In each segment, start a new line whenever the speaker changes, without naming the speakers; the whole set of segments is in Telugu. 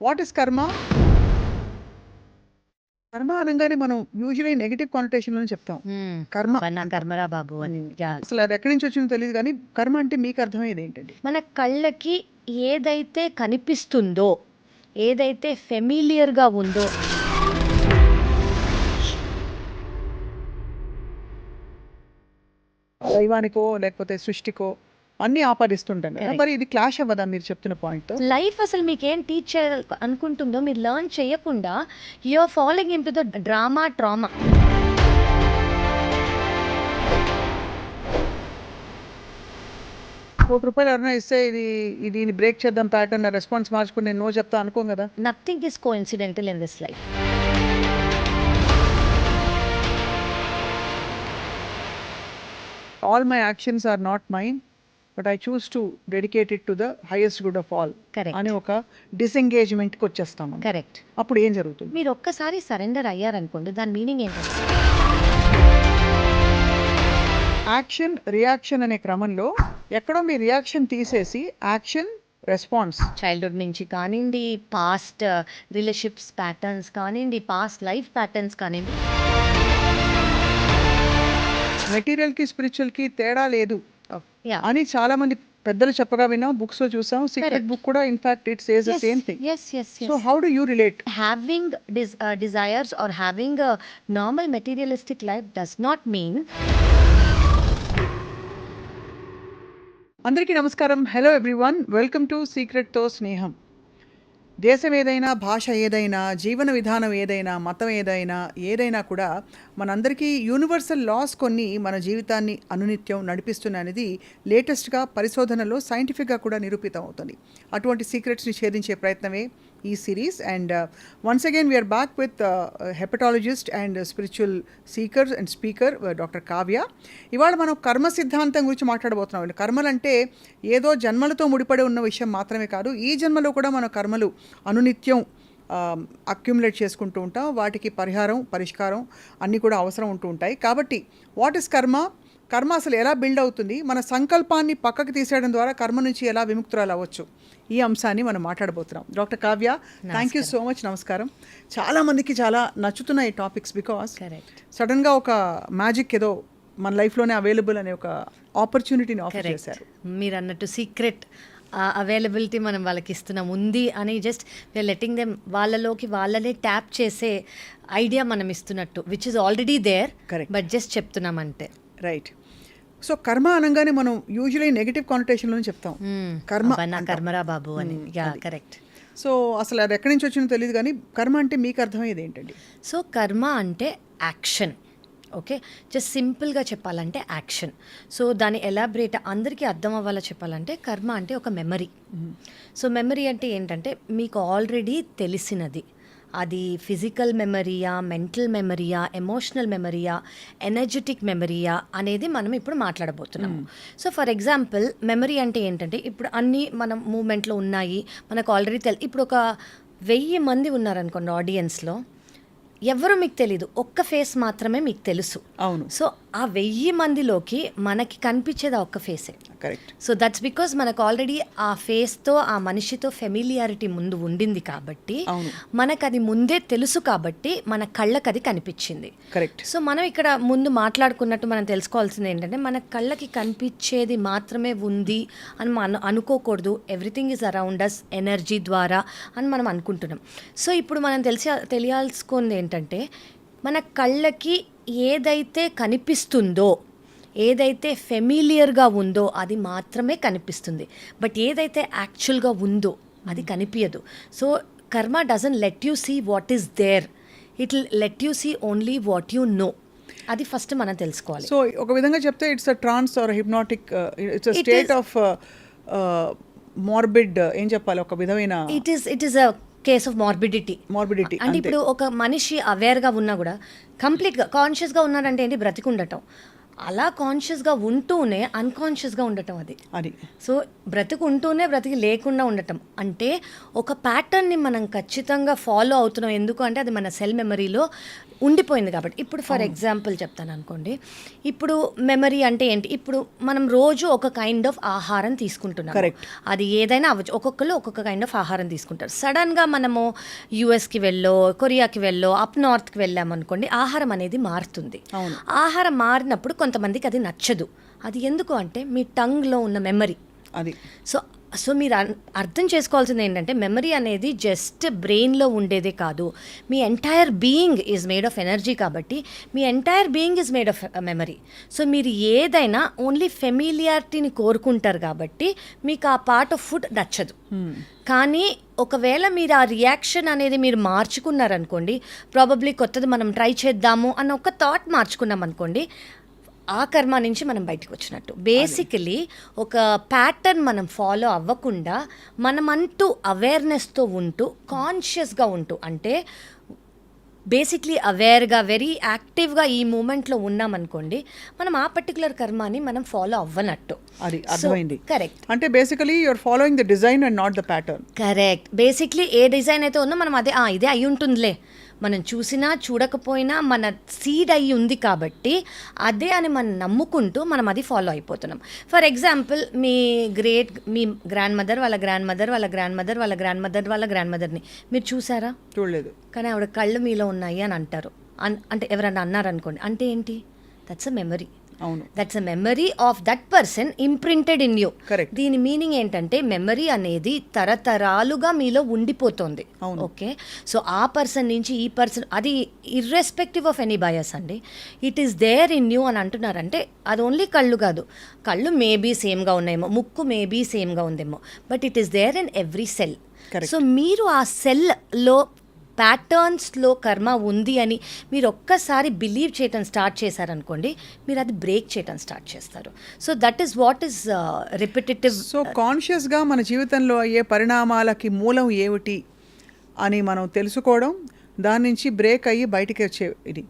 వాట్ ఇస్ కర్మ కర్మ అనగానే మనం యూజువలీ నెగిటివ్ కానిటేషన్ అని చెప్తాం కర్మ
కర్మరా బాబు అని.
అసలు అది ఎక్కడి నుంచి వచ్చిందో తెలియదు కానీ కర్మ అంటే మీకు అర్థమయ్యేది ఏంటండి
మన కళ్ళకి ఏదైతే కనిపిస్తుందో ఏదైతే ఫెమిలియర్గా ఉందో
దైవానికో లేకపోతే సృష్టికో అన్ని ఆపాదిస్తుంటాం కదా. మరి ఇది క్లాష్ అవ్వదా మీరు చెప్తున్న పాయింట్
లైఫ్ అసలు మీకు ఏం టీచ్ చేయాలి అనుకుంటుందో మీరు లెర్న్ చేయకుండా you're following into the drama trauma
కోటి రూపాయలు ఎవరైనా ఇస్తే ఇది ఇది దీన్ని బ్రేక్ చేద్దాం ప్యాటర్న్ రెస్పాన్స్ మార్చుకుని నేను నో చెప్తా అనుకోం కదా?
Nothing is coincidental in this life
all my actions are not mine but I choose to dedicate it to the highest good of all అని ఒక డిసెంగేజ్మెంట్కి వచ్చేస్తాము
కరెక్ట్
అప్పుడు ఏం జరుగుతుంది?
మీరు ఒక్కసారి సరెండర్ అయ్యారనుకోండి దాని మీనింగ్ ఏంటంటే?
యాక్షన్ రియాక్షన్ అనే క్రమంలో ఎక్కడో మీ రియాక్షన్ తీసేసి యాక్షన్ రెస్పాన్స్
చైల్డ్హుడ్ నుంచి కానివ్వండి పాస్ట్ రిలేషన్షిప్స్ ప్యాటర్న్స్ కానివ్వండి పాస్ట్ లైఫ్ ప్యాటర్న్స్ కానివ్వండి.
మెటీరియల్కి స్పిరిచువల్కి తేడా లేదు. అని చాలా మంది పెద్దలు చెప్పగా విన్నాం books లో చూసాం సీక్రెట్
Correct.
బుక్ కూడా in fact it says the same thing
yes yes yes
so how do you relate
having des- uh, desires or having a normal materialistic life does not mean
అందరికీ నమస్కారం హలో ఎవ్రీవన్ వెల్కమ్ టు సీక్రెట్తో స్నేహం దేశం ఏదైనా భాష ఏదైనా జీవన విధానం ఏదైనా మతం ఏదైనా ఏదైనా కూడా మనందరికీ యూనివర్సల్ లాస్ కొన్ని మన జీవితాన్ని అనునిత్యం నడిపిస్తున్నది లేటెస్ట్గా పరిశోధనలో సైంటిఫిక్గా కూడా నిరూపితం అవుతుంది అటువంటి సీక్రెట్స్ని ఛేదించే ప్రయత్నమే ఈ series. And once again we're back with hepatologist and spiritual seekers and speaker doctor Kavya ఇవాళ మనం కర్మ సిద్ధాంతం గురించి మాట్లాడబోతున్నాం. కర్మలు అంటే ఏదో జన్మలతో ముడిపడి ఉన్న విషయం మాత్రమే కాదు ఈ జన్మలో కూడా మన కర్మలు అనునిత్యం అక్యుములేట్ చేసుకుంటూ ఉంటాం. వాటికి పరిహారం పరిష్కారం అన్నీ కూడా అవసరం ఉంటూ ఉంటాయి. కాబట్టి వాట్ ఇస్ కర్మ కర్మ అసలు ఎలా బిల్డ్ అవుతుంది? మన సంకల్పాన్ని పక్కకు తీసేయడం ద్వారా కర్మ నుంచి ఎలా విముక్తురాలు అవ్వచ్చు? ఈ అంశాన్ని మనం మాట్లాడబోతున్నాం. Doctor Kavya thank you so much నమస్కారం. చాలా మందికి చాలా నచ్చుతున్నాయి ఈ టాపిక్స్ బికాస్ సడన్గా ఒక మ్యాజిక్ ఏదో మన లైఫ్లోనే అవైలబుల్ అనే ఒక ఆపర్చునిటీని ఆఫర్ చేశారు.
మీరు అన్నట్టు సీక్రెట్ అవైలబిలిటీ మనం వాళ్ళకి ఇస్తున్నాం. ఉంది అని just we are letting them వాళ్ళలోకి వాళ్ళనే ట్యాప్ చేసే ఐడియా మనం ఇస్తున్నట్టు which is already there. But just చెప్తున్నాం అంతే.
రైట్ సో కర్మ అనగానే మనం యూజువలీ నెగిటివ్ కానిటేషన్లో చెప్తాం. కర్మ.
కర్మరా బాబు అని. కరెక్ట్
సో అసలు అది ఎక్కడి నుంచి వచ్చిందో తెలియదు కానీ కర్మ అంటే మీకు అర్థమయ్యేది ఏంటండి?
సో కర్మ అంటే యాక్షన్. ఓకే? జస్ట్ సింపుల్గా చెప్పాలంటే యాక్షన్. సో దాని ఎలాబరేట్ అందరికీ అర్థం అవ్వాలో చెప్పాలంటే కర్మ అంటే ఒక మెమరీ. సో మెమరీ అంటే ఏంటంటే మీకు ఆల్రెడీ తెలిసినది. అది ఫిజికల్ మెమరీయా మెంటల్ మెమరీయా ఎమోషనల్ మెమరీయా ఎనర్జెటిక్ మెమరీయా అనేది మనం ఇప్పుడు మాట్లాడబోతున్నాము. సో ఫర్ ఎగ్జాంపుల్ మెమరీ అంటే ఏంటంటే ఇప్పుడు అన్నీ మనం మూమెంట్లో ఉన్నాయి మనకు ఆల్రెడీ తెల్ ఇప్పుడు ఒక వెయ్యి మంది ఉన్నారనుకోండి ఆడియన్స్లో ఎవరు మీకు తెలీదు ఒక్క ఫేస్ మాత్రమే మీకు తెలుసు.
అవును.
సో ఆ వెయ్యి మందిలోకి మనకి కనిపించేది ఆ ఒక్క ఫేసే
కరెక్ట్
సో దట్స్ బికాస్ మనకు ఆల్రెడీ ఆ ఫేస్తో ఆ మనిషితో ఫెమిలియారిటీ ముందు ఉండింది కాబట్టి మనకు అది ముందే తెలుసు కాబట్టి మన కళ్ళకి అది కనిపించింది.
కరెక్ట్
సో మనం ఇక్కడ ముందు మాట్లాడుకున్నట్టు మనం తెలుసుకోవాల్సింది ఏంటంటే మన కళ్ళకి కనిపించేది మాత్రమే ఉంది అని మనం అనుకోకూడదు. Everything is around us energy ద్వారా అని మనం అనుకుంటున్నాం. సో ఇప్పుడు మనం తెలిసి తెలియాల్సుకుంది ఏంటంటే మన కళ్ళకి ఏదైతే కనిపిస్తుందో ఏదైతే ఫెమిలియర్గా ఉందో అది మాత్రమే కనిపిస్తుంది. బట్ ఏదైతే యాక్చువల్గా ఉందో అది కనిపించదు so karma doesn't let you see what is there. It let you see only what you know. అది ఫస్ట్ మనం తెలుసుకోవాలి.
సో ఒక విధంగా చెప్తే it's a trance or hypnotic it's a
It
state of morbid uh, ఏం చెప్పాలి? ఒక విధమైన
it is it is a case of morbidity.
Morbidity
అంటే ఇప్పుడు ఒక మనిషి అవేర్గా ఉన్నా కూడా కంప్లీట్గా కాన్షియస్గా ఉన్నారంటే ఏంటి? బ్రతికుండటం. అలా కాన్షియస్గా ఉంటూనే అన్కాన్షియస్గా ఉండటం అది.
అది.
సో బ్రతికి ఉంటూనే బ్రతికి లేకుండా ఉండటం. అంటే ఒక ప్యాటర్న్ని మనం ఖచ్చితంగా ఫాలో అవుతున్నాం. ఎందుకు అంటే అది మన సెల్ మెమరీలో ఉండిపోయింది కాబట్టి. ఇప్పుడు ఫర్ ఎగ్జాంపుల్ చెప్తాను అనుకోండి. ఇప్పుడు మెమరీ అంటే ఏంటి? ఇప్పుడు మనం రోజు ఒక కైండ్ ఆఫ్ ఆహారం తీసుకుంటున్నాం. అది ఏదైనా అవ్వచ్చు. ఒక్కొక్కరు ఒక్కొక్క కైండ్ ఆఫ్ ఆహారం తీసుకుంటారు. సడన్గా మనము యూఎస్కి వెళ్ళో కొరియాకి వెళ్ళో అప్ నార్త్కి వెళ్ళామనుకోండి ఆహారం అనేది మారుతుంది. ఆహారం మారినప్పుడు కొంతమందికి అది నచ్చదు. అది ఎందుకు అంటే మీ టంగ్లో ఉన్న మెమరీ.
అది.
సో సో మీరు అర్థం చేసుకోవాల్సింది ఏంటంటే మెమరీ అనేది జస్ట్ బ్రెయిన్లో ఉండేదే కాదు. మీ entire being is made of energy కాబట్టి మీ entire being is made of memory so మీరు ఏదైనా ఓన్లీ ఫెమిలియారిటీని కోరుకుంటారు కాబట్టి మీకు ఆ పార్ట్ ఆఫ్ ఫుడ్ నచ్చదు. కానీ ఒకవేళ మీరు ఆ రియాక్షన్ అనేది మీరు మార్చుకున్నారనుకోండి ప్రాబబ్లీ కొత్తది మనం ట్రై చేద్దాము అన్న ఒక థాట్ మార్చుకున్నాం అనుకోండి ఆ కర్మ నుంచి మనం బయటకు వచ్చినట్టు బేసికలీ ఒక ప్యాటర్న్ మనం ఫాలో అవ్వకుండా మనం అంటూ అవేర్నెస్తో ఉంటూ కాన్షియస్గా ఉంటూ అంటే బేసిక్లీ అవేర్గా వెరీ యాక్టివ్గా ఈ మూమెంట్లో ఉన్నామనుకోండి మనం ఆ పర్టికులర్ కర్మాని మనం ఫాలో అవ్వనట్టు.
అది అర్థమైంది.
కరెక్ట్
అంటే basically you're following the design and not the pattern
correct basically A design అయితే ఉందో మనం అదే "ఆ, ఇదే అయి ఉంటుందిలే మనం చూసినా చూడకపోయినా మన సీడ్ అయి ఉంది కాబట్టి అదే అని మనం నమ్ముకుంటూ మనం అది ఫాలో అయిపోతున్నాం. ఫర్ ఎగ్జాంపుల్ మీ గ్రేట్ మీ గ్రాండ్ మదర్ వాళ్ళ గ్రాండ్ మదర్ వాళ్ళ గ్రాండ్ మదర్ వాళ్ళ గ్రాండ్ మదర్ వాళ్ళ గ్రాండ్ మదర్ని మీరు చూసారా?
చూడలేదు.
కానీ ఆవిడ కళ్ళు మీలో ఉన్నాయి అని అంటారు. అన్ అంటే ఎవరన్నా అన్నారనుకోండి అంటే ఏంటి? That's a memory that's a memory of that person imprinted in you. దీని మీనింగ్ ఏంటంటే మెమరీ అనేది తరతరాలుగా మీలో ఉండిపోతుంది. ఓకే సో ఆ పర్సన్ నుంచి ఈ పర్సన్ అది ఇర్రెస్పెక్టివ్ ఆఫ్ ఎనీ బయస్ అండి. It is there in you అని అంటున్నారంటే అది ఓన్లీ కళ్ళు కాదు. కళ్ళు మేబీ సేమ్గా ఉన్నాయేమో ముక్కు మేబీ సేమ్గా ఉందేమో. But it is there in every cell. So మీరు ఆ సెల్లో ప్యాటర్న్స్లో కర్మ ఉంది అని మీరు ఒక్కసారి బిలీవ్ చేయటం స్టార్ట్ చేశారనుకోండి మీరు అది బ్రేక్ చేయటం స్టార్ట్ చేస్తారు. So that is what is repetitive
so కాన్షియస్గా మన జీవితంలో అయ్యే పరిణామాలకి మూలం ఏమిటి అని మనం తెలుసుకోవడం దాని నుంచి బ్రేక్ అయ్యి బయటికి వచ్చే ఇది.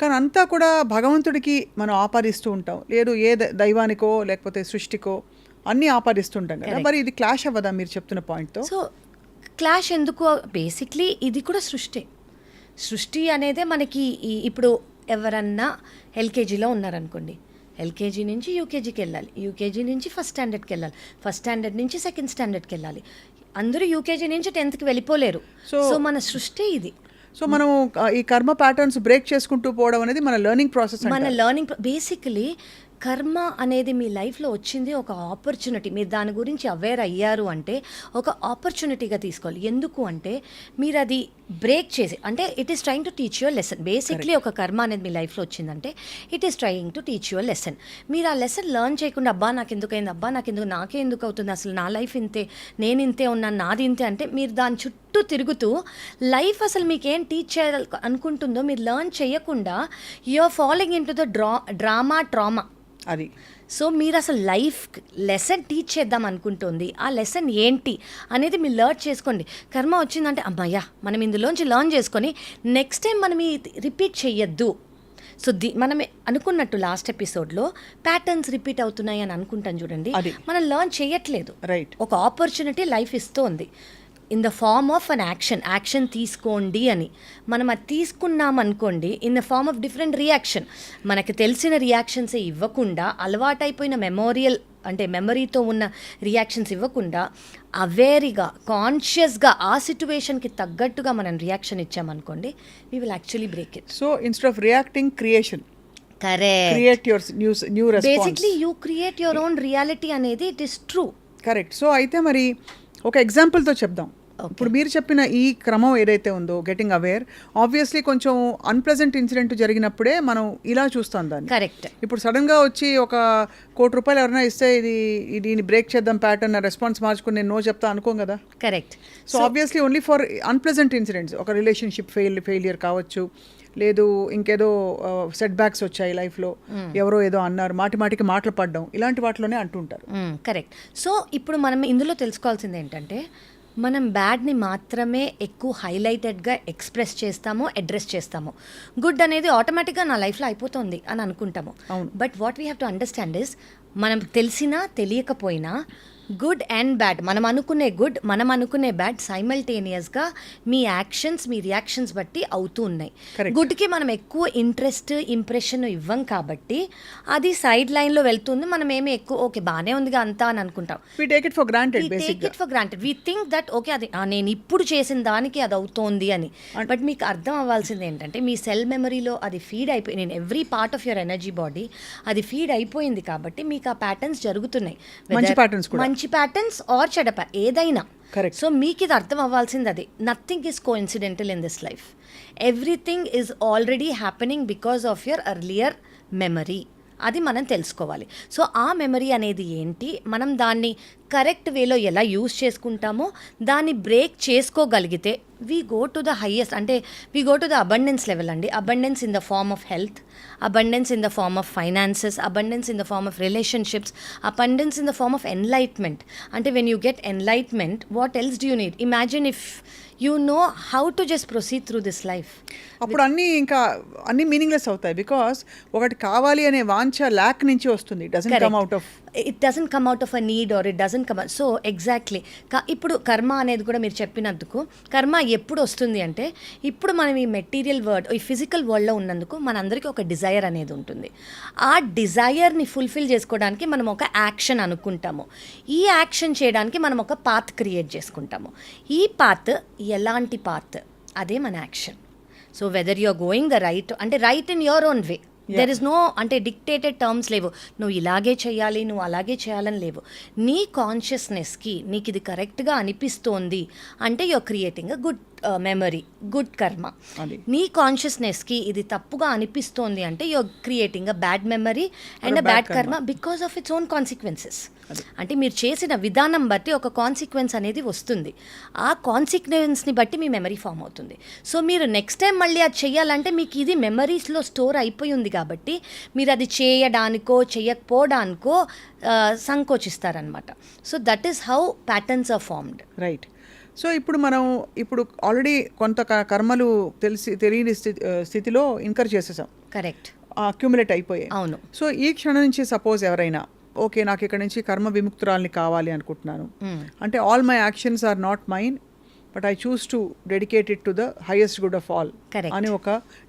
కానీ అంతా కూడా భగవంతుడికి మనం ఆపాదిస్తూ ఉంటాం. లేదు ఏ దైవానికో లేకపోతే సృష్టికో అన్నీ ఆపాదిస్తుంటాం కదా. మరి ఇది క్లాష్ అవ్వదా మీరు చెప్తున్న పాయింట్తో
సో క్లాష్ ఎందుకు? బేసిక్లీ ఇది కూడా సృష్టి. సృష్టి అనేదే మనకి ఇప్పుడు ఎవరన్నా ఎల్కేజీలో ఉన్నారనుకోండి. ఎల్కేజీ నుంచి యూకేజీకి వెళ్ళాలి. యూకేజీ నుంచి ఫస్ట్ స్టాండర్డ్కి వెళ్ళాలి. ఫస్ట్ స్టాండర్డ్ నుంచి సెకండ్ స్టాండర్డ్కి వెళ్ళాలి. అందరూ యూకేజీ నుంచి టెన్త్కి వెళ్ళిపోలేరు. సో మన సృష్టి ఇది.
సో మనం ఈ కర్మ ప్యాటర్న్స్ బ్రేక్ చేసుకుంటూ పోవడం అనేది మన లెర్నింగ్ ప్రాసెస్
మన లెర్నింగ్ బేసికలీ కర్మ అనేది మీ లైఫ్లో వచ్చింది ఒక ఆపర్చునిటీ. మీరు దాని గురించి అవేర్ అయ్యారు అంటే ఒక ఆపర్చునిటీగా తీసుకోవాలి. ఎందుకు అంటే మీరు అది బ్రేక్ చేసి అంటే it is trying to teach your lesson basically ఒక కర్మ అనేది మీ లైఫ్లో వచ్చిందంటే it is trying to teach your lesson మీరు ఆ లెసన్ లెర్న్ చేయకుండా అబ్బా నాకు ఎందుకు అయింది అబ్బా నాకు ఎందుకు నాకే ఎందుకు అవుతుంది? అసలు నా లైఫ్ ఇంతే నేను ఇంతే ఉన్నాను నాది ఇంతే అంటే మీరు దాని చుట్టూ తిరుగుతూ లైఫ్ అసలు మీకు టీచ్ చేయాలి అనుకుంటుందో మీరు లెర్న్ చేయకుండా you're following into the draw drama trauma
అది.
సో మీరు అసలు లైఫ్ లెసన్ టీచ్ చేద్దాం అనుకుంటుంది. ఆ లెసన్ ఏంటి అనేది మీరు లర్న్ చేసుకోండి. కర్మ వచ్చిందంటే అమ్మయ్యా మనం ఇందులోంచి లర్న్ చేసుకొని నెక్స్ట్ టైం మనం ఈ రిపీట్ చెయ్యొద్దు. సో ది మనం అనుకున్నట్టు లాస్ట్ ఎపిసోడ్లో ప్యాటర్న్స్ రిపీట్ అవుతున్నాయి అని అనుకుంటాం చూడండి. మనం లర్న్ చేయట్లేదు
రైట్.
ఒక ఆపర్చునిటీ లైఫ్ ఇస్తోంది. In the form of an action action తీసుకోండి అని. మనం అది తీసుకున్నాం అనుకోండి in the form of different reaction మనకి తెలిసిన రియాక్షన్స్ ఇవ్వకుండా అలవాటైపోయిన మెమోరియల్ అంటే మెమరీతో ఉన్న రియాక్షన్స్ ఇవ్వకుండా అవేరిగా కాన్షియస్గా ఆ సిచ్యువేషన్కి తగ్గట్టుగా మనం reaction ఇచ్చామనుకోండి we will actually break it
so instead of reacting creation
correct
create your news new
basically you create your own reality అనేది it is true
correct so అయితే మరి ఒక ఎగ్జాంపుల్తో చెప్దాం. ఇప్పుడు మీరు చెప్పిన ఈ క్రమం ఏదైతే ఉందో గెటింగ్ అవేర్ ఆబ్వియస్లీ కొంచెం అన్ప్లెజెంట్ ఇన్సిడెంట్ జరిగినప్పుడే మనం ఇలా చూస్తాం దాన్ని.
కరెక్ట్
ఇప్పుడు సడన్గా వచ్చి ఒక కోటి రూపాయలు ఎవరైనా ఇస్తే ఇది దీన్ని బ్రేక్ చేద్దాం ప్యాటర్న్ రెస్పాన్స్ మార్చుకుని నేను నో చెప్తా అనుకోం కదా?
Correct
so obviously only for unpleasant incidents ఒక రిలేషన్షిప్ ఫెయిల్ ఫెయిలియర్ కావచ్చు. లేదు ఇంకేదో సెట్ బ్యాక్స్ వచ్చాయి లైఫ్లో. ఎవరో ఏదో అన్నారు మాటి మాటికి మాటలు పడడం. ఇలాంటి వాటిలోనే అంటుంటారు
కరెక్ట్ సో ఇప్పుడు మనం ఇందులో తెలుసుకోవాల్సింది ఏంటంటే మనం బ్యాడ్ని మాత్రమే ఎక్కువ హైలైటెడ్గా ఎక్స్ప్రెస్ చేస్తాము అడ్రస్ చేస్తాము గుడ్ అనేది ఆటోమేటిక్గా నా లైఫ్లో అయిపోతుంది అని అనుకుంటాము
అవును.
But what we have to understand is మనం తెలిసినా తెలియకపోయినా గుడ్ అండ్ బ్యాడ్. మనం అనుకునే గుడ్ మనం అనుకునే బ్యాడ్ సైమల్టేనియస్గా మీ యాక్షన్స్ మీ రియాక్షన్స్ బట్టి అవుతూ ఉన్నాయి. గుడ్కి మనం ఎక్కువ ఇంట్రెస్ట్ ఇంప్రెషన్ ఇవ్వం కాబట్టి అది సైడ్ లైన్లో వెళ్తుంది. మనం ఏమి ఎక్కువ ఓకే బాగానే ఉందిగా అంతా అని అనుకుంటాం.
We take it for granted
take it for granted we think that okay అది నేను ఇప్పుడు చేసిన దానికి అది అవుతోంది అని. బట్ మీకు అర్థం అవ్వాల్సింది ఏంటంటే మీ సెల్ మెమరీలో అది ఫీడ్ అయిపోయి నేను every part of your energy body అది ఫీడ్ అయిపోయింది కాబట్టి మీకు ఆ ప్యాటర్న్స్ జరుగుతున్నాయి.
మంచి.
మంచి ప్యాటర్న్స్ ఆర్ చెడ pa- ఏదైనా.
Correct.
సో మీకు ఇది అర్థం అవ్వాల్సింది అది. Nothing is coincidental in this life everything is already happening because of your earlier memory అది మనం తెలుసుకోవాలి. సో ఆ మెమరీ అనేది ఏంటి? మనం దాన్ని కరెక్ట్ వేలో ఎలా యూస్ చేసుకుంటామో దాన్ని బ్రేక్ చేసుకోగలిగితే we go to the highest అంటే we go to the abundance level అండి. Abundance in the form of health abundance in the form of finances abundance in the form of relationships abundance in the form of enlightenment అంటే when you get enlightenment what else do you need imagine if you know how to just proceed through this life
అప్పుడు అన్నీ ఇంకా అన్ని మీనింగ్లెస్ అవుతాయి బికాస్ ఒకటి కావాలి అనే వాంఛ ల్యాక్ నుంచి వస్తుంది. Doesn't come out of
it doesn't come out of a need or it doesn't come so exactly ఇప్పుడు కర్మ అనేది కూడా మీరు చెప్పినందుకు కర్మ ఎప్పుడు వస్తుంది అంటే ఇప్పుడు మనం ఈ మెటీరియల్ వరల్డ్ ఈ ఫిజికల్ వరల్డ్లో ఉన్నందుకు మనందరికీ ఒక డిజైర్ అనేది ఉంటుంది. ఆ డిజైర్ని ఫుల్ఫిల్ చేసుకోవడానికి మనం ఒక యాక్షన్ అనుకుంటాము. ఈ యాక్షన్ చేయడానికి మనం ఒక పాత్ క్రియేట్ చేసుకుంటాము. ఈ పాత్ ఎలాంటి పాత్ అదే మన action so whether you are going the right అంటే right in your own way there is no అంటే డిక్టేటెడ్ టర్మ్స్ లేవు. నువ్వు ఇలాగే చేయాలి నువ్వు అలాగే చేయాలని లేవు. నీ కాన్షియస్నెస్కి నీకు ఇది కరెక్ట్గా అనిపిస్తోంది అంటే you're creating a good memory good karma. నీ కాన్షియస్నెస్కి ఇది తప్పుగా అనిపిస్తోంది అంటే you're creating a bad memory and a
bad
bad karma because of its own consequences అంటే మీరు చేసిన విధానం బట్టి ఒక కాన్సిక్వెన్స్ అనేది వస్తుంది. ఆ కాన్సిక్వెన్స్ని బట్టి మీ మెమరీ ఫామ్ అవుతుంది. సో మీరు నెక్స్ట్ టైం మళ్ళీ అది చేయాలంటే మీకు ఇది మెమరీస్లో స్టోర్ అయిపోయి ఉంది కాబట్టి మీరు అది చేయడానికో చేయకపోవడానికో సంకోచిస్తారనమాట so that is how patterns are formed
right so ఇప్పుడు మనం ఇప్పుడు ఆల్రెడీ కొంత కర్మలు తెలిసి తెలియని స్థితి స్థితిలో ఇన్కర్ చేసేసాం.
కరెక్ట్
అక్యుములేట్ అయిపోయాయి.
అవును.
సో ఈ క్షణం నుంచి సపోజ్ ఎవరైనా ఓకే నాకు ఇక్కడ నుంచి కర్మ విముక్తురాల్ని కావాలి అనుకుంటున్నాను
Mm.
అంటే all my actions are not mine but I choose to dedicated to the highest good of all. అని ఒక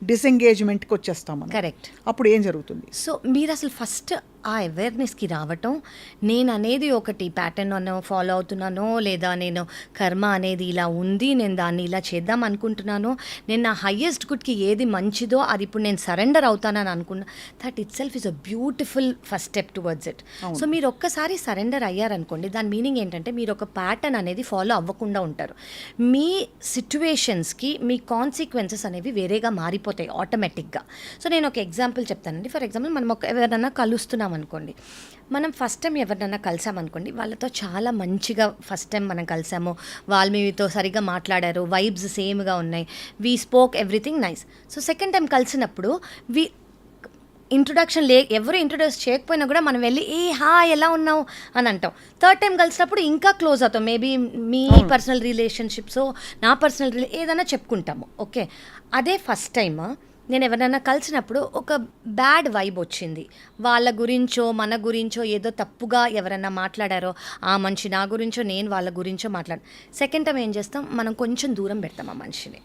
డిసెంగేజ్మెంట్కి వచ్చేస్తాం
కరెక్ట్
అప్పుడు ఏం జరుగుతుంది
సో మీరు అసలు ఫస్ట్ ఆ అవేర్నెస్కి రావటం నేను అనేది ఒకటి ప్యాటర్న్ అన్న ఫాలో అవుతున్నానో లేదా నేను కర్మ అనేది ఇలా ఉంది నేను దాన్ని ఇలా చేద్దాం అనుకుంటున్నానో నేను నా హయ్యెస్ట్ గుడ్కి ఏది మంచిదో అది ఇప్పుడు నేను సరెండర్ అవుతానని అనుకున్నా that itself is a beautiful first step towards it so మీరు ఒక్కసారి సరెండర్ అయ్యారనుకోండి దాని మీనింగ్ ఏంటంటే మీరు ఒక ప్యాటర్న్ అనేది ఫాలో అవ్వకుండా ఉంటారు. మీ సిచ్యువేషన్స్కి మీ కాన్సిక్వెన్సెస్ అనేవి వేరేగా మారిపోతాయి ఆటోమేటిక్గా సో నేను ఒక ఎగ్జాంపుల్ చెప్తానండి. ఫర్ ఎగ్జాంపుల్ మనం ఒక ఎవరైనా కలుస్తున్నాం అనుకోండి మనం ఫస్ట్ టైం ఎవరినైనా కలిసామనుకోండి వాళ్ళతో చాలా మంచిగా ఫస్ట్ టైం మనం కలిసాము. వాళ్ళు మీతో సరిగ్గా మాట్లాడారు వైబ్స్ సేమ్గా ఉన్నాయి. We spoke everything nice so second time కలిసినప్పుడు వి ఇంట్రొడక్షన్ లే ఎవరు ఇంట్రొడ్యూస్ చేయకపోయినా కూడా మనం వెళ్ళి ఏ హా ఎలా ఉన్నావు? అని అంటాం. థర్డ్ టైం కలిసినప్పుడు ఇంకా క్లోజ్ అవుతాం. మేబీ మీ పర్సనల్ రిలేషన్షిప్స్ నా పర్సనల్ రిలే ఏదైనా చెప్పుకుంటాము. ఓకే అదే ఫస్ట్ టైం నేను ఎవరైనా కలిసినప్పుడు ఒక బ్యాడ్ వైబ్ వచ్చింది. వాళ్ళ గురించో మన గురించో ఏదో తప్పుగా ఎవరైనా మాట్లాడారో ఆ మనిషి నా గురించో నేను వాళ్ళ గురించో మాట్లాడు సెకండ్ టైం ఏం చేస్తాం? మనం కొంచెం దూరం పెడతాం ఆ మనిషిని.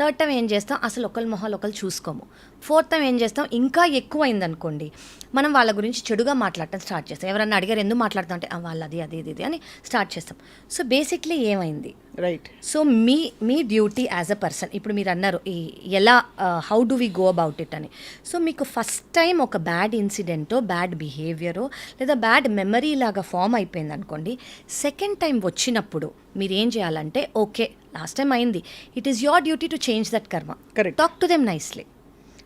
థర్డ్ టైం ఏం చేస్తాం? అసలు ఒకరి మొహాలు ఒకరు చూసుకోము. ఫోర్త్ టైం ఏం చేస్తాం? ఇంకా ఎక్కువ అయిందనుకోండి మనం వాళ్ళ గురించి చెడుగా మాట్లాడటం స్టార్ట్ చేస్తాం. ఎవరన్నా అడిగారు ఎందుకు మాట్లాడతాం అంటే "ఆ, వాళ్ళు అది అది ఇది ఇది అని స్టార్ట్ చేస్తాం. సో బేసిక్లీ ఏమైంది?
రైట్.
సో మీ మీ డ్యూటీ యాజ్ అ పర్సన్ ఇప్పుడు మీరు అన్నారు ఈ ఎలా how do we go about it అని. సో మీకు ఫస్ట్ టైం ఒక బ్యాడ్ ఇన్సిడెంటో బ్యాడ్ బిహేవియరో లేదా బ్యాడ్ మెమరీ లాగా ఫామ్ అయిపోయింది అనుకోండి సెకండ్ టైం వచ్చినప్పుడు మీరు ఏం చేయాలంటే ఓకే లాస్ట్ టైం అయింది. It is your duty to change that karma.
Correct.
Talk to them nicely.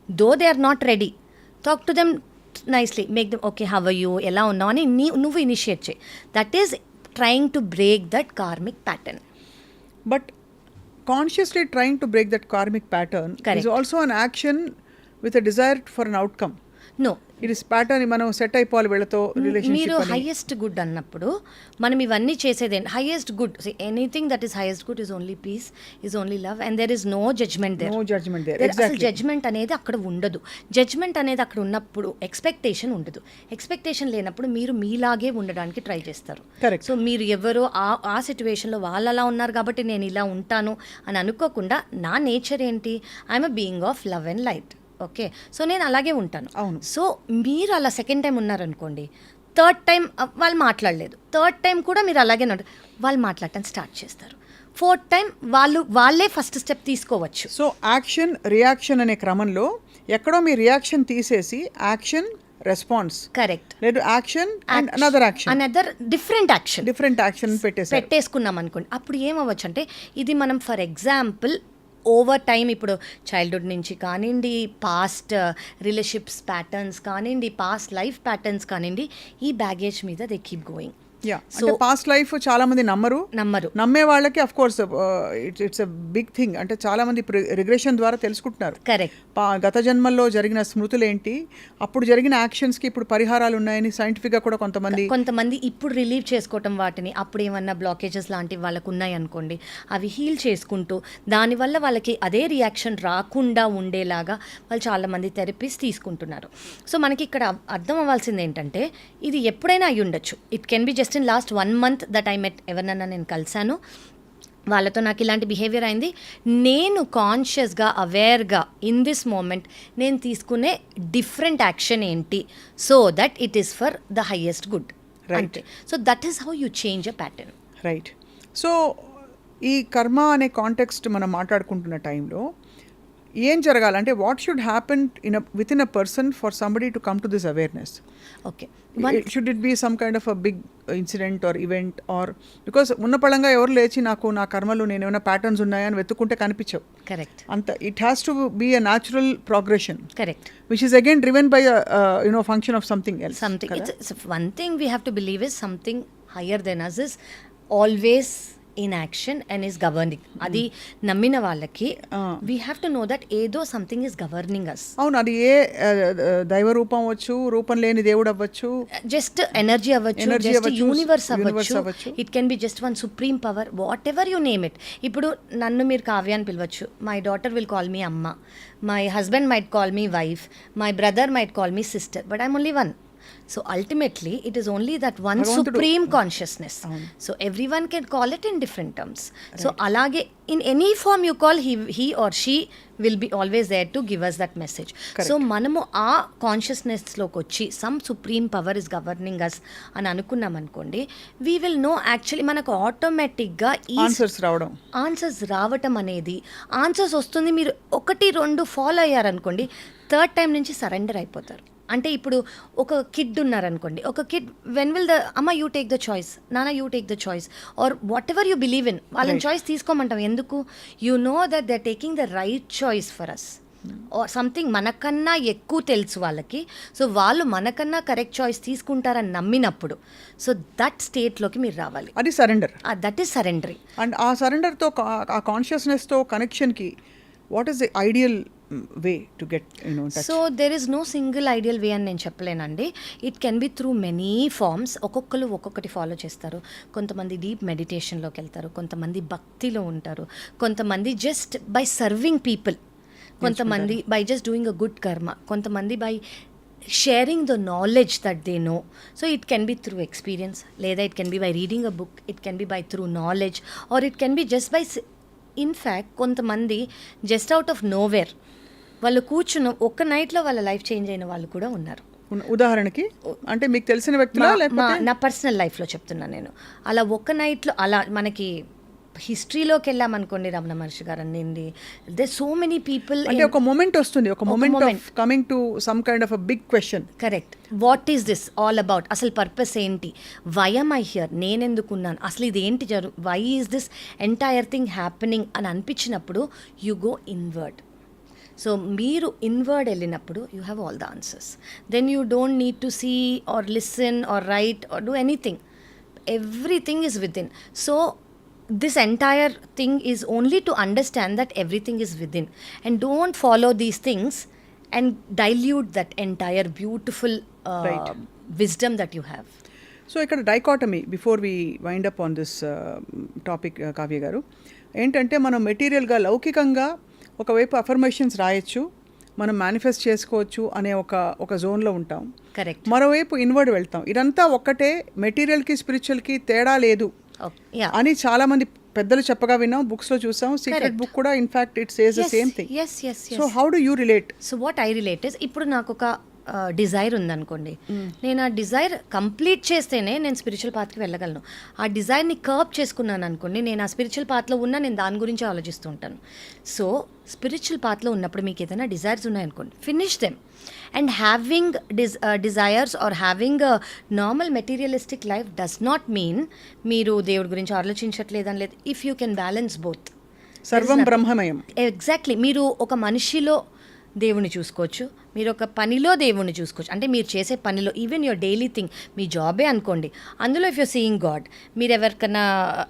Though they are not ready talk to them nicely make them okay how you ఎలా ఉన్నావు అని నీ నువ్వు ఇనిషియేట్ చేయి that is trying to break that karmic pattern
But consciously trying to break that karmic pattern
Correct.
is also an action with a desire for an outcome.
No
it is pattern మనం సెట్ అయిపోవాలి వీళ్ళతో
మీరు హైయెస్ట్ గుడ్ అన్నప్పుడు మనం ఇవన్నీ చేసేది highest good anything that is highest good is only peace is only love and there is no judgement there
no judgement there
అసలు జడ్జ్మెంట్ అనేది అక్కడ ఉండదు. జడ్జ్మెంట్ అనేది అక్కడ ఉన్నప్పుడు ఎక్స్పెక్టేషన్ ఉండదు. ఎక్స్పెక్టేషన్ లేనప్పుడు మీరు మీలాగే ఉండడానికి ట్రై చేస్తారు.
కరెక్ట్
సో మీరు ఎవరో ఆ ఆ సిచ్యువేషన్లో వాళ్ళు అలా ఉన్నారు కాబట్టి నేను ఇలా ఉంటాను అని అనుకోకుండా నా నేచర్ ఏంటి? I'm a being of love and light okay. So నేను అలాగే ఉంటాను.
అవును.
సో మీరు అలా సెకండ్ టైం ఉన్నారనుకోండి థర్డ్ టైం వాళ్ళు మాట్లాడలేదు. థర్డ్ టైం కూడా మీరు అలాగే ఉంటారు వాళ్ళు మాట్లాడటం స్టార్ట్ చేస్తారు. ఫోర్త్ టైం వాళ్ళు వాళ్ళే ఫస్ట్ స్టెప్ తీసుకోవచ్చు.
సో యాక్షన్ రియాక్షన్ అనే క్రమంలో ఎక్కడో మీ రియాక్షన్ తీసేసి యాక్షన్ రెస్పాన్స్.
కరెక్ట్.
లేదు action and another action
another different action
different action పెట్టేసారు
పెట్టేసుకున్నాం అనుకోండి. అప్పుడు ఏమవ్వచ్చు అంటే ఇది మనం ఫర్ ఎగ్జాంపుల్ ఓవర్ టైం ఇప్పుడు చైల్డ్హుడ్ నుంచి కానివ్వండి పాస్ట్ రిలేషన్షిప్స్ ప్యాటర్న్స్ కానివ్వండి పాస్ట్ లైఫ్ ప్యాటర్న్స్ కానివ్వండి ఈ బ్యాగేజ్ మీద దే కీప్ గోయింగ్
యా అంటే పాస్ట్ లైఫ్ చాలా మంది నమ్మరు.
నమ్మరు.
నమ్మే వాళ్ళకి of course it's big thing అంటే చాలా మంది రిగ్రెషన్ ద్వారా తెలుసుకుంటున్నారు.
కరెక్ట్
గత జన్మల్లో జరిగిన స్మృతులు ఏంటి అప్పుడు జరిగిన యాక్షన్స్కి ఇప్పుడు పరిహారాలు ఉన్నాయని సైంటిఫిక్గా కూడా కొంతమంది
కొంతమంది ఇప్పుడు రిలీవ్ చేసుకోవటం వాటిని అప్పుడు ఏమన్నా బ్లాకేజెస్ లాంటివి వాళ్ళకు ఉన్నాయి అనుకోండి అవి హీల్ చేసుకుంటూ దానివల్ల వాళ్ళకి అదే రియాక్షన్ రాకుండా ఉండేలాగా వాళ్ళు చాలామంది థెరపీస్ తీసుకుంటున్నారు. సో మనకి ఇక్కడ అర్థం అవ్వాల్సింది ఏంటంటే ఇది ఎప్పుడైనా అయి ఉండొచ్చు it can be just in last one month that I met ఎవరినన్నా నేను కలిశాను. వాళ్ళతో నాకు ఇలాంటి బిహేవియర్ అయింది. నేను కాన్షియస్గా అవేర్గా ఇన్ దిస్ మూమెంట్ నేను తీసుకునే డిఫరెంట్ యాక్షన్ ఏంటి? So that it is for the highest good. అంతే. So that is how you change a pattern
right so ఈ కర్మ అనే కాంటెక్స్ట్ మనం మాట్లాడుకుంటున్న టైంలో ఏం జరగాలంటే what should happen in within a person for somebody to come to this awareness
okay
should it be some kind of a big incident or event or because ఉన్న పళంగా ఎవరు లేచి నాకు నా కర్మలు నేను ఏమైనా ప్యాటర్న్స్ ఉన్నాయా అని వెతుక్కుంటే కనిపించవు.
కరెక్ట్
అంత it has to be a natural progression
correct
which is again driven by you know function of something else
something one thing we have to believe is something higher than us is always in action and is governing అది నమ్మిన వాళ్ళకి we have to know that ఏదో సంథింగ్ ఈస్ గవర్నింగ్ అస్
అవును అది ఏ దైవ రూపం అవ్వచ్చు రూపం లేని దేవుడు అవ్వచ్చు
జస్ట్ ఎనర్జీ అవ్వచ్చు
Energy
జస్ట్ యూనివర్స్
universe
అవ్వచ్చు.
అవ్వచ్చు.
It can be just one supreme power whatever you name it ఇప్పుడు నన్ను మీరు కావ్య అని పిలవచ్చు. My daughter will call me amma. My husband might call me wife my brother might call me sister but I'm only one so ultimately it is only that one. Supreme consciousness so everyone can call it in different terms so అలాగే in any form you call he he or she will be always there to give us that message so మనము ఆ కాన్షియస్నెస్లోకి వచ్చి some supreme power is governing us అని అనుకున్నాం అనుకోండి వీ విల్ నో యాక్చువల్లీ మనకు ఆటోమేటిక్గా
ఆన్సర్స్ రావడం.
ఆన్సర్స్ రావటం అనేది ఆన్సర్స్ వస్తుంది మీరు ఒకటి రెండు ఫాలో అయ్యారనుకోండి థర్డ్ టైం నుంచి సరెండర్ అయిపోతారు. అంటే ఇప్పుడు ఒక కిడ్ ఉన్నారనుకోండి ఒక kid when will the amma you take the choice nanna you take the choice or whatever you believe in వాళ్ళని చాయిస్ తీసుకోమంటాం. ఎందుకు? You know that they taking the right choice for us or something మనకన్నా ఎక్కువ తెలుసు వాళ్ళకి. సో వాళ్ళు మనకన్నా కరెక్ట్ చాయిస్ తీసుకుంటారని నమ్మినప్పుడు. సో దట్ స్టేట్లోకి మీరు రావాలి.
అది surrender
that is surrendering
and ఆ సరెండర్తో ఆ కాన్షియస్నెస్తో కనెక్షన్కి what is the ideal way to get
so there is no single ideal way అని నేను చెప్పలేనండి. It can be through many forms ఒక్కొక్కరు ఒక్కొక్కటి ఫాలో చేస్తారు. కొంతమంది డీప్ మెడిటేషన్లోకి వెళ్తారు. కొంతమంది భక్తిలో ఉంటారు. కొంతమంది జస్ట్ బై సర్వింగ్ పీపుల్ కొంతమంది by just doing a good karma కొంతమంది by sharing the knowledge that they know so it can be through experience లేదా it can be by reading a book it can be by through knowledge or it can be just by in fact కొంతమంది జస్ట్ అవుట్ ఆఫ్ నోవేర్ వాళ్ళు కూర్చున్న ఒక్క నైట్లో వాళ్ళ లైఫ్ చేంజ్ అయిన వాళ్ళు కూడా ఉన్నారు.
ఉన్న- ఉదాహరణకి అంటే మీకు తెలిసిన వ్యక్తులా లేకపోతే?
నా పర్సనల్ లైఫ్లో చెప్తున్నాను నేను. అలా ఒక్క నైట్లో అలా మనకి హిస్టరీలోకి వెళ్ళామనుకోండి రమణ మహర్షి గారు అన్నింది దే సో మెనీ పీపుల్
అంటే ఒక మొమెంట్ వస్తుంది. ఒక moment coming to some kind of a big question
correct what is this all about అసలు పర్పస్ ఏంటి? వై am ఐ హియర్ నేనెందుకున్నాను? అసలు ఇది ఏంటి జరు why is this entire thing happening అని అనిపించినప్పుడు యు గో ఇన్వర్డ్ సో మీరు ఇన్వర్డ్ వెళ్ళినప్పుడు you have all the answers then you don't need to see or listen or write or do anything everything is within so this entire thing is only to understand that everything is within. And don't follow these things and dilute that entire beautiful
Right.
Wisdom that you have
so ఇక్కడ dichotomy before we wind up on this topic Kavya గారు ఏంటంటే మనం మెటీరియల్గా లౌకికంగా ఒకవైపు అఫర్మేషన్స్ రాయొచ్చు మనం మేనిఫెస్ట్ చేసుకోవచ్చు అనే ఒక ఒక జోన్లో ఉంటాం.
కరెక్ట్
మరోవైపు ఇన్వర్డ్ వెళ్తాం. ఇదంతా ఒక్కటే మెటీరియల్కి స్పిరిచువల్కి తేడా లేదు. అని చాలా మంది పెద్దలు చెప్పగా విన్నాం బుక్స్లో చూసాం సీక్రెట్. బుక్ కూడా in fact it says the same thing so how do you relate
so what I relate is ఇప్పుడు నాకు ఒక డిజైర్ ఉందనుకోండి. నేను ఆ డిజైర్ కంప్లీట్ చేస్తేనే నేను స్పిరిచువల్ పాత్కి వెళ్ళగలను. ఆ డిజైర్ని కర్బ్ చేసుకున్నాను అనుకోండి నేను ఆ స్పిరిచువల్ పాత్లో ఉన్నా నేను దాని గురించి ఆలోచిస్తూ ఉంటాను. సో స్పిరిచువల్ పాత్లో ఉన్నప్పుడు మీకు ఏదైనా డిజైర్స్ ఉన్నాయనుకోండి finish them and having these desires or having normal materialistic life does not mean మీరు దేవుడి గురించి ఆలోచించట్లేదని లేదు. If you can balance both
సర్వం బ్రహ్మమయం.
ఎగ్జాక్ట్లీ మీరు ఒక మనిషిలో దేవుణ్ణి చూసుకోవచ్చు. మీరు ఒక పనిలో దేవుణ్ణి చూసుకోవచ్చు. అంటే మీరు చేసే పనిలో ఈవెన్ యువర్ డైలీ థింగ్ మీ జాబే అనుకోండి. అందులో ఇఫ్ యూ సీయింగ్ గాడ్ మీరు ఎవరికన్నా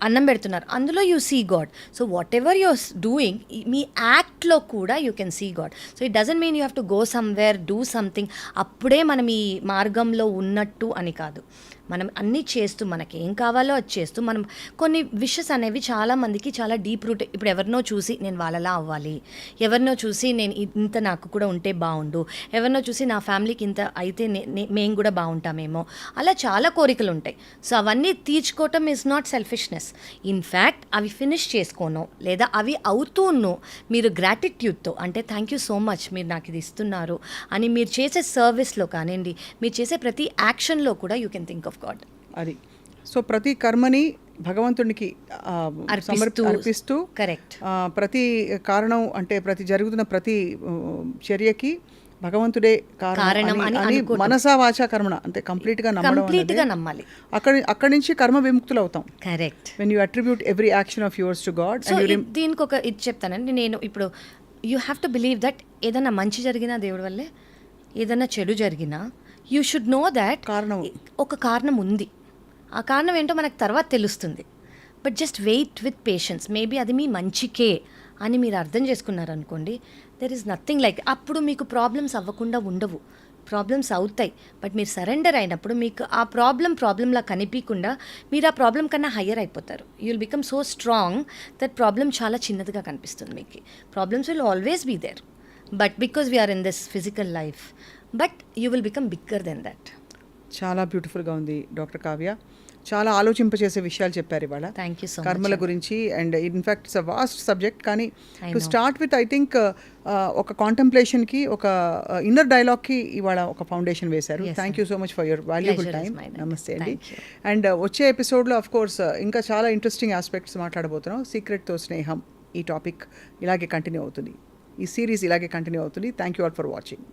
అన్నం పెడుతున్నారు అందులో you see God so whatever you're doing మీ యాక్ట్లో కూడా you can see God so it doesn't mean you have to go somewhere do something అప్పుడే మనం ఈ మార్గంలో ఉన్నట్టు అని కాదు. మనం అన్నీ చేస్తూ మనకి ఏం కావాలో అది చేస్తూ మనం కొన్ని విషెస్ అనేవి చాలామందికి చాలా డీప్ రూట్ ఇప్పుడు ఎవరినో చూసి నేను వాళ్ళలా అవ్వాలి ఎవరినో చూసి నేను ఇంత నాకు కూడా ఉంటే బాగుండు ఎవరినో చూసి నా ఫ్యామిలీకి ఇంత అయితే నే- నే- మేము కూడా బాగుంటామేమో అలా చాలా కోరికలు ఉంటాయి. సో అవన్నీ తీర్చుకోవటం is not selfishness in fact అవి ఫినిష్ చేసుకోను లేదా అవి అవుతూను మీరు గ్రాటిట్యూడ్తో అంటే థ్యాంక్ యూ సో మచ్ మీరు నాకు ఇది ఇస్తున్నారు అని మీరు చేసే సర్వీస్లో కానివ్వండి మీరు చేసే ప్రతి యాక్షన్లో కూడా you can think of God
అది. సో ప్రతి కర్మని భగవంతునికి ఆ, సమర్పి-
అర్పిస్తూ
అర్పిస్తూ
కరెక్ట్
ప్రతి కారణం అంటే ప్రతి జరుగుతున్న ప్రతి చర్యకి భగవంతుడే
కారణం అని.
మనసా వాచా కర్మణ అంటే కంప్లీట్గా నమ్మడం
నమ్మాలి.
అక్కడి అక్కడి నుంచి కర్మ విముక్తులు అవుతాం.
Correct
when you attribute every action of yours to God
దీనికి ఒక ఇది చెప్తానండి. నేను ఇప్పుడు you have to believe that ఏదైనా మంచి జరిగినా దేవుడి వల్లే ఏదైనా చెడు జరిగినా యూ షుడ్ నో దాట్
కారణం.
ఒక కారణం ఉంది. ఆ కారణం ఏంటో మనకు తర్వాత తెలుస్తుంది. But just wait with patience maybe అది మీ మంచికే అని మీరు అర్థం చేసుకున్నారనుకోండి దెర్ ఇస్ నథింగ్ లైక్ అప్పుడు మీకు ప్రాబ్లమ్స్ అవ్వకుండా ఉండవు. ప్రాబ్లమ్స్ అవుతాయి. బట్ మీరు సరెండర్ అయినప్పుడు మీకు ఆ ప్రాబ్లం ప్రాబ్లంలా కనిపించకుండా మీరు ఆ ప్రాబ్లం కన్నా హయ్యర్ అయిపోతారు. You will become so strong that problem చాలా చిన్నదిగా కనిపిస్తుంది మీకు. Problems will always be there but because we're in this physical life but you will become bigger than that.
చాలా బ్యూటిఫుల్గా ఉంది డాక్టర్ కావ్య. చాలా ఆలోచింపచేసే విషయాలు చెప్పారు ఇవాళ.
థ్యాంక్ యూ సో
కర్మల గురించి and in fact it's a vast subject కానీ to. Start with I think ఒక కాంటంప్లేషన్కి ఒక ఇన్నర్ డైలాగ్కి ఇవాళ ఒక ఫౌండేషన్ వేశారు. Thank. You so much for your valuable time. నమస్తే అండి. అండ్ వచ్చే ఎపిసోడ్లో అఫ్ కోర్స్ ఇంకా చాలా ఇంట్రెస్టింగ్ ఆస్పెక్ట్స్ మాట్లాడబోతున్నాం. సీక్రెట్తో స్నేహం ఈ టాపిక్ ఇలాగే కంటిన్యూ అవుతుంది. ఈ సిరీస్ ఇలాగే కంటిన్యూ అవుతుంది. Thank you all for watching